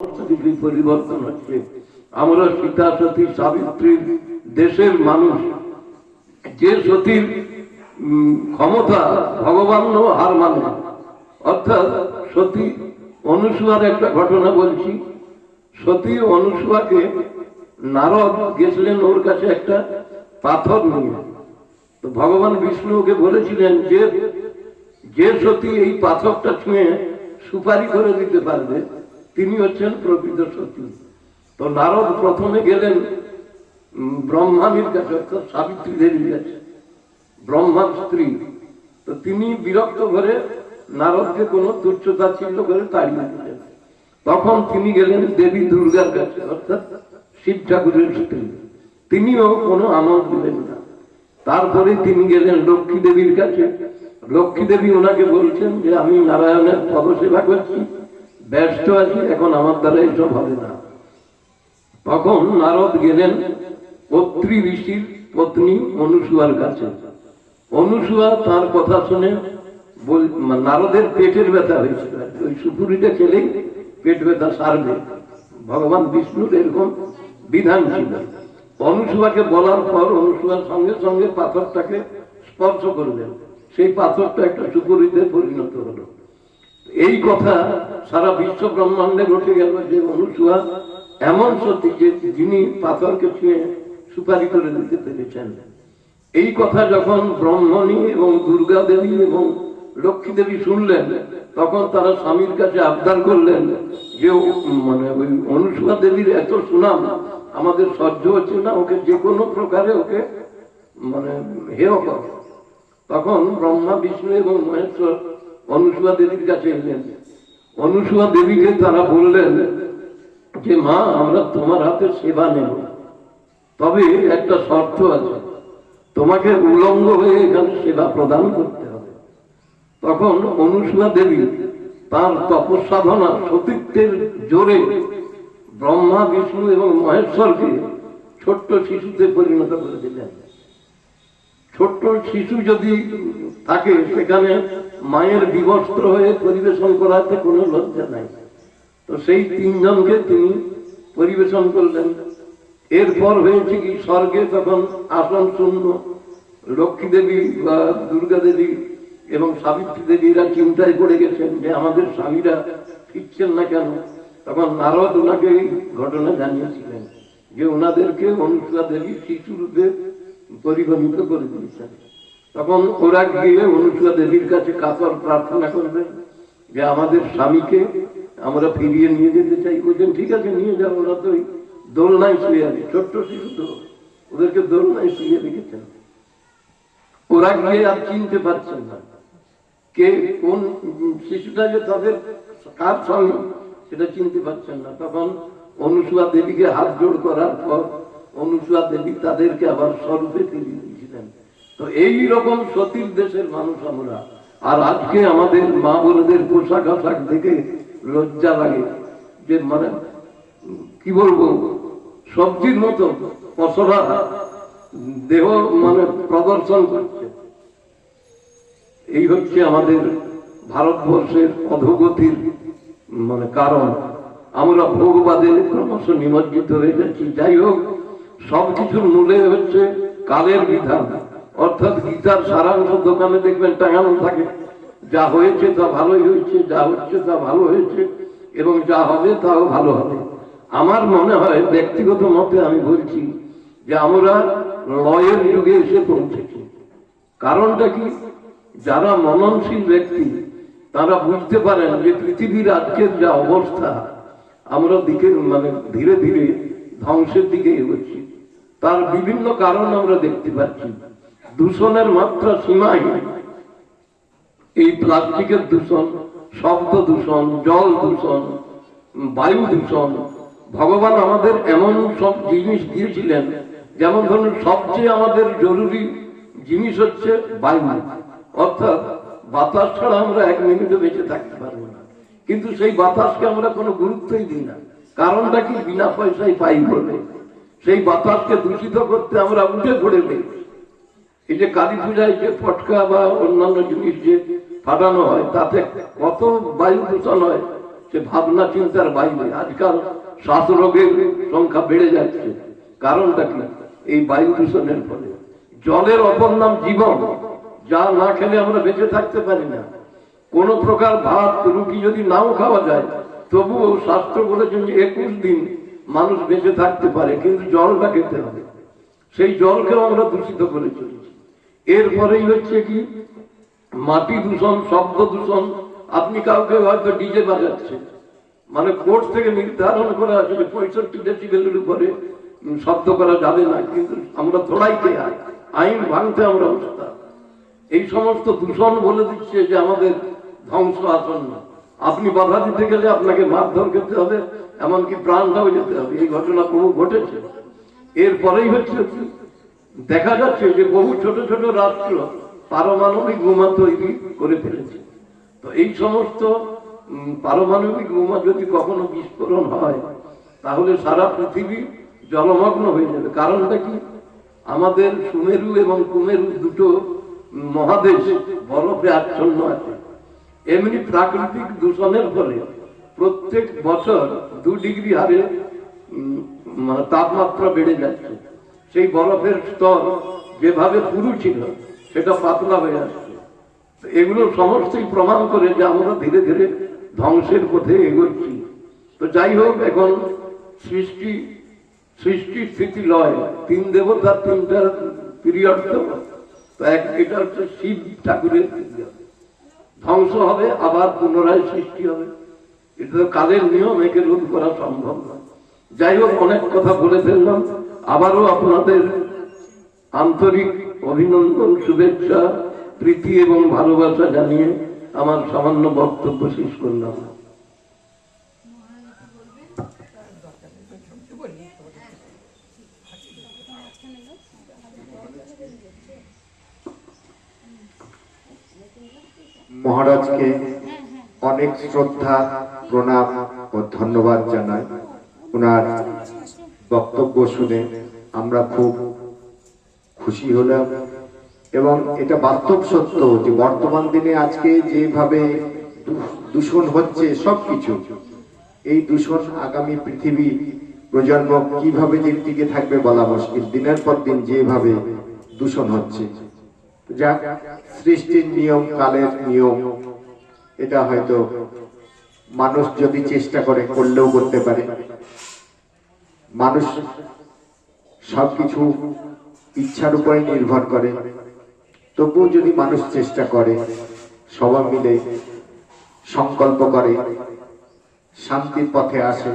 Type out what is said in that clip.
পরিস্থিতি পরিবর্তন হচ্ছে। আমরা সীতা সতী সাবিত্রীর দেশের মানুষ। যে সতীর ক্ষমতা ভগবান হার মানে। অর্থাৎ সতী অনুসুয়ার একটা ঘটনা বলছি। সতী অনুসুয়াকে নারদ গেছিলেন ওর কাছে একটা পাথর নিয়ে। তো ভগবান বিষ্ণু ওকে বলেছিলেন যে যে সতী এই পাথরটা ছুঁয়ে সুপারি করে দিতে পারবে তিনি হচ্ছেন প্রকৃত সতী তো নারদ প্রথমে গেলেন উম, ব্রহ্মামির কাছে অর্থাৎ সাবিত্রী দেবীর কাছে ব্রহ্মার স্ত্রী। তো তিনি বিরক্ত করে নারদকে কোনো তুচ্ছতা ছিল করে তাড়িয়ে দিলেন। তখন তিনি গেলেন দেবী দুর্গার কাছে অর্থাৎ শিব ঠাকুরের স্ত্রী। তিনিও কোনো আমল দিলেন না। তারপরে তিনি গেলেন লক্ষ্মী দেবীর কাছে। লক্ষ্মী দেবী ওনাকে বলছেন যে আমি নারায়ণের পদসেবা করছি। ব্যস্ত আছি, এখন আমার দ্বারা এসব হবে না। তখন নারদ গেলেন অত্রি ঋষির পত্নী অনুসুয়ার কাছে। অনুসুয়া তার কথা শুনে মানে নারদের পেটের ব্যথা হয়েছিল। ওই সুপুরিটা খেলেই পেট ব্যথা সারবে। ভগবান বিষ্ণুর এরকম বিধান ছিল। অনুসুয়াকে বলার পর অনুসুয়ার সঙ্গে সঙ্গে পাথরটাকে স্পর্শ করলেন। সেই পাথরটা একটা সুপুরিতে পরিণত হলো। এই কথা সারা বিশ্ব ব্রহ্মাণ্ডে ঘটে গেল যে অনুসুয়া এমন সত্যি যে যিনি পাথরকে ছুঁয়ে সুপারি করে দিতে পেরেছেন। এই কথা যখন ব্রহ্মণী এবং দুর্গা দেবী এবং লক্ষ্মী দেবী শুনলেন, তখন তারা স্বামীর কাছে আবদার করলেন যে মানে ওই অনুসুয়া দেবীর এত সুনাম, আমাদের সহ্য হচ্ছে না, ওকে যে কোনো প্রকারে ওকে মানে হেয় কর। তখন ব্রহ্মা, বিষ্ণু এবং মহেশ্বর অনুসুয়া দেবীর কাছে এলেন। অনুসুয়া দেবীকে তারা বললেন যে, মা, আমরা তোমার হাতে সেবা নেব। তবে একটা শর্ত আছে। তোমাকে উলঙ্গ হয়ে এখানে সেবা প্রদান করতে হবে। তখন অনুসুয়া দেবী তার তপসাধনা সতীত্বের জোরে ব্রহ্মা, বিষ্ণু এবং মহেশ্বরকে ছোট্ট শিশুতে পরিণত করে দিলেন। ছোট্ট শিশু যদি থাকে, সেখানে মায়ের বিবস্ত্র হয়ে পরিবেশন করাতে কোনো লজ্জা নাই। তো সেই তিনজনকে তিনি পরিবেশন করলেন। এরপর হয়েছে কি, স্বর্গে তখন আসন শূন্য। লক্ষ্মী দেবী বা দুর্গা দেবী এবং সাবিত্রী দেবীরা চিন্তায় পড়ে গেছেন যে আমাদের স্বামীরা ফিরছেন না কেন? তখন নারদ ওনাকে ঘটনা জানিয়েছিলেন যে ওনাদেরকে অনুসুয়া দেবী শিশু রূপে পরিগণিত করে দিয়েছেন তখন ওরা গিয়ে অনুসুয়া দেবীর কাছে কাতর প্রার্থনা করবেন যে আমাদের স্বামীকে আমরা ফিরিয়ে নিয়ে যেতে চাই। বলছেন, ঠিক আছে, নিয়ে যাও, ওরা তো দোলনায় শুয়ে আছে। ছোট্ট শিশু তো, ওদেরকে দোলনায় শুয়ে রেখেছেন। ওরা গিয়ে আর চিনতে পারছেন না কে কোন শিশুটা যে তাদের কার স্বামী সেটা চিনতে পারছেন না। তখন অনুসুয়া দেবীকে হাত জোড় করার পর অনুসুয়া দেবী তাদেরকে আবার স্বরূপে ফিরিয়ে দিয়েছিলেন। তো এই রকম সতীর দেশের মানুষ আমরা। আর আজকে আমাদের মা বোনদের পোশাক আশাক দেখে লজ্জা লাগে। যে মানে কি বলব, সবজির মতো পশরা দেহ মানে প্রদর্শন করছে। এই হচ্ছে আমাদের ভারতবর্ষের অধোগতির মানে কারণ। আমরা ভোগবাদে ক্রমশ নিমজ্জিত হয়ে যাচ্ছি। যাই হোক সবকিছুর মূলে হচ্ছে কালের বিধান। অর্থাৎ গীতার সারাংশ দোকানে দেখবেন টাঙানো থাকে। যা হয়েছে তা ভালোই হয়েছে, যা হচ্ছে তা ভালো হয়েছে, এবং যা হবে তাও ভালো হবে। আমার মনে হয় ব্যক্তিগত মতে আমি বলছি যে আমরা লয়ের যুগে এসে পৌঁছেছি। কারণটা কি? যারা মননশীল ব্যক্তি, তারা বুঝতে পারেন যে পৃথিবীর আজকের যা অবস্থা, আমরা দিকে মানে ধীরে ধীরে ধ্বংসের দিকে এগোচ্ছি। তার বিভিন্ন কারণ আমরা দেখতে পাচ্ছি। দূষণের মাত্রা সীমাহীন। এই প্লাস্টিকের দূষণ, শব্দ দূষণ, জল দূষণ, বায়ু দূষণ, ভগবান আমাদের এমন সব জিনিস দিয়েছিলেন, যেমন ধরুন সবচেয়ে আমাদের জরুরি জিনিস হচ্ছে বায়ু। অর্থাৎ বাতাস ছাড়া আমরা এক মিনিটে বেঁচে থাকতে পারব না। কিন্তু সেই বাতাসকে আমরা কোনো গুরুত্বই দিই না। কারণটা কি? বিনা পয়সায় পাই বলে। সেই বাতাসকে দূষিত করতে আমরা উঠে পড়ে নেই এই যে কালী পূজায় যে ফটকা বা অন্যান্য জিনিস যে ফাটানো হয়, তাতে কত বায়ু দূষণ হয়, সে ভাবনা চিন্তার বাইরে। আজকাল শ্বাসরোগের সংখ্যা বেড়ে যাচ্ছে। কারণটা কি? এই বায়ু দূষণের ফলে। জলের অপর নাম জীবন, যা না খেলে আমরা বেঁচে থাকতে পারি না। কোন প্রকার ভাত, রুটি যদি নাও খাওয়া যায়, তবুও স্বাস্থ্য বলেছেন একুশ দিন মানুষ বেঁচে থাকতে পারে, কিন্তু জলটা খেতে হবে। সেই জলকেও আমরা দূষিত করে চলেছি। এরপরেই হচ্ছে কি? মাটি দূষণ, শব্দ দূষণ, আপনি কাউকে হয়তো ডিজে বাজাচ্ছেন। মানে কোর্ট থেকে নির্ধারণ করা যে পঁয়ষট্টি ডেসিবেলের উপরে শব্দ করা যাবে না, কিন্তু আমরা থোড়াইতে আইন ভাঙতে আমরা উস্তাদ। এই সমস্ত দূষণ বলে দিচ্ছে যে আমাদের ধ্বংস আসন্ন। আপনি বাধা দিতে গেলে আপনাকে মারধর খেতে হবে এমনকি প্রাণটাও যেতে হবে। এই ঘটনা বহু ঘটেছে। এরপরেই হচ্ছে দেখা যাচ্ছে যে বহু ছোট ছোট রাষ্ট্র পারমাণবিক বোমা তৈরি করে ফেলেছে। তো এই সমস্ত পারমাণবিক বোমা যদি কখনো বিস্ফোরণ হয়, তাহলে সারা পৃথিবী জলমগ্ন হয়ে যাবে। কারণটা কি? আমাদের সুমেরু এবং কুমেরু দুটো মহাদেশ বরফে আচ্ছন্ন আছে। এমনি প্রাকৃতিক দূষণের ফলে প্রত্যেক বছর দু ডিগ্রি হারে মানে তাপমাত্রা বেড়ে যাচ্ছে। সেই বরফের স্তর যেভাবে পুরু ছিল, সেটা পাতলা হয়ে আসছে। এগুলো সমস্তই প্রমাণ করে যে আমরা ধীরে ধীরে ধ্বংসের পথে এগোচ্ছি। তো যাই হোক, এখন সৃষ্টি সৃষ্টি স্থিতি লয়। তিন দেবতার তিনটা পিরিয়ড তো। এক, এটা হচ্ছে শিব ঠাকুরের ধ্বংস হবে, আবার পুনরায় সৃষ্টি হবে। এটা তো কালের নিয়ম, একে রোধ করা সম্ভব নয় যাই হোক, অনেক কথা বলে ফেললাম। আবারও আপনাদের আন্তরিক অভিনন্দন, শুভেচ্ছা, প্রীতি এবং ভালোবাসা জানিয়ে আমার সামান্য বক্তব্য শেষ করলাম। মহারাজকে অনেক শ্রদ্ধা প্রণাম ও ধন্যবাদ জানাই। ওনার বক্তব্য শুনে আমরা খুব খুশি হলাম এবং এটা বাস্তব সত্য যে বর্তমান দিনে আজকে যেভাবে দূষণ হচ্ছে সবকিছু, এই দূষণ আগামী পৃথিবী প্রজন্ম কীভাবে যে টিকে থাকবে বলা মুশকিল। দিনের পর দিন যেভাবে দূষণ হচ্ছে। যাক, সৃষ্টির নিয়ম, কালের নিয়ম, এটা হয়তো মানুষ যদি চেষ্টা করে, করলেও করতে পারে। মানুষ সবকিছু ইচ্ছার উপরে নির্ভর করে। তবুও যদি মানুষ চেষ্টা করে, সবাই মিলে সংকল্প করে, শান্তির পথে আসে